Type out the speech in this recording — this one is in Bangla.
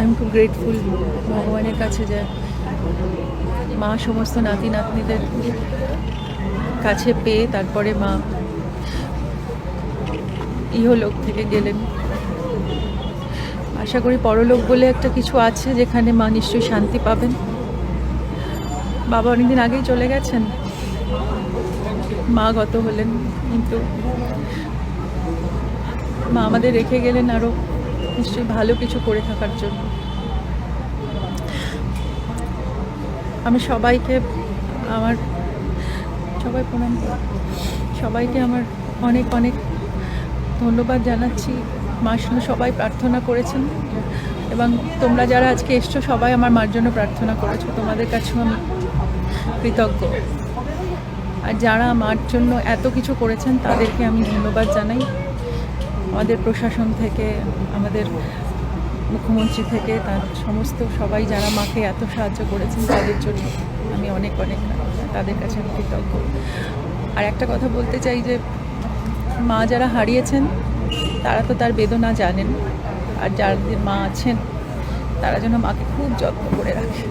আমি খুব গ্রেটফুল ভগবানের কাছে যে মা সমস্ত নাতি নাতনিদের কাছে পেয়ে তারপরে মা ইহলোক থেকে গেলেন। আশা করি পরলোক বলে একটা কিছু আছে যেখানে মা নিশ্চয়ই শান্তি পাবেন। বাবা অনেকদিন আগেই চলে গেছেন। মা গত হলেন, কিন্তু মা আমাদের রেখে গেলেন আরও নিশ্চয়ই ভালো কিছু করে থাকার জন্য। আমি সবাইকে আমার, সবাই প্রণাম। সবাইকে আমার অনেক অনেক ধন্যবাদ জানাচ্ছি। মা সঙ্গে সবাই প্রার্থনা করেছেন এবং তোমরা যারা আজকে এসছো, সবাই আমার মার জন্য প্রার্থনা করেছ। তোমাদের কাছেও আমি কৃতজ্ঞ। আর যারা মার জন্য এত কিছু করেছেন, তাদেরকে আমি ধন্যবাদ জানাই। আমাদের প্রশাসন থেকে, আমাদের মুখ্যমন্ত্রী থেকে, তার সমস্ত সবাই যারা মাকে এত সাহায্য করেছেন তাদের জন্য আমি অনেক অনেক তাদের কাছে আমি কৃতজ্ঞ। আর একটা কথা বলতে চাই যে, মা যারা হারিয়েছেন, তারা তো তার বেদনা জানেন। আর যাদের মা আছেন, তারা যেন মাকে খুব যত্ন করে রাখে